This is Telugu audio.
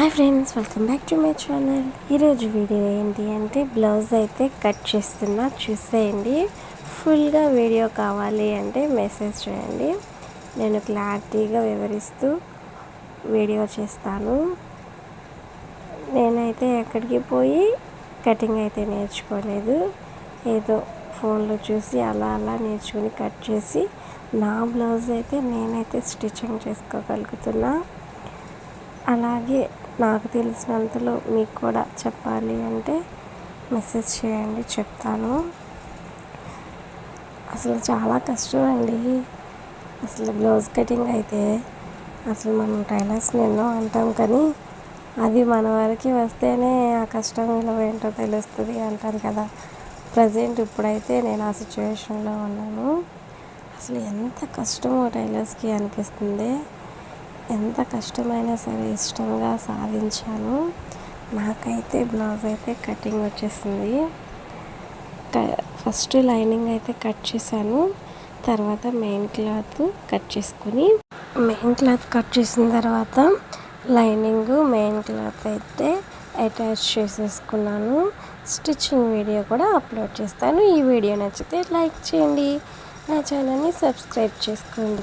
Hi friends welcome back to my channel ఈరోజు వీడియో ఏంటి అంటే బ్లౌజ్ అయితే కట్ చేస్తున్నా. చూసేయండి. ఫుల్గా వీడియో కావాలి అంటే మెసేజ్ చేయండి. నేను క్లారిటీగా వివరిస్తూ వీడియో చేస్తాను. నేనైతే ఎక్కడికి పోయి కటింగ్ అయితే నేర్చుకోలేదు. ఏదో ఫోన్లో చూసి అలా అలా నేర్చుకుని కట్ చేసి నా బ్లౌజ్ అయితే నేనైతే స్టిచ్చింగ్ చేసుకోగలుగుతున్నా. అలాగే నాకు తెలిసినంతలో మీకు కూడా చెప్పాలి అంటే మెసేజ్ చేయండి చెప్తాను. అసలు చాలా కష్టం అండి. అసలు బ్లౌజ్ కటింగ్ అయితే అసలు మనం టైలర్స్ని ఎన్నో అంటాం కానీ అది మన వరకు వస్తేనే ఆ కష్టం విలువ ఏంటో తెలుస్తుంది అంటారు కదా. ప్రజెంట్ ఇప్పుడైతే నేను ఆ సిచ్యువేషన్లో ఉన్నాను. అసలు ఎంత కష్టమో టైలర్స్కి అనిపిస్తుంది. ఎంత కష్టమైనా సరే ఇష్టంగా సాధించాను. నాకైతే బ్లౌజ్ అయితే కటింగ్ వచ్చేసింది. ఫస్ట్ లైనింగ్ అయితే కట్ చేశాను. తర్వాత మెయిన్ క్లాత్ కట్ చేసుకుని మెయిన్ క్లాత్ కట్ చేసిన తర్వాత లైనింగ్ మెయిన్ క్లాత్ అయితే అటాచ్ చేసేసుకున్నాను. స్టిచ్చింగ్ వీడియో కూడా అప్లోడ్ చేస్తాను. ఈ వీడియో నచ్చితే లైక్ చేయండి. నా ఛానల్ని సబ్స్క్రైబ్ చేసుకోండి.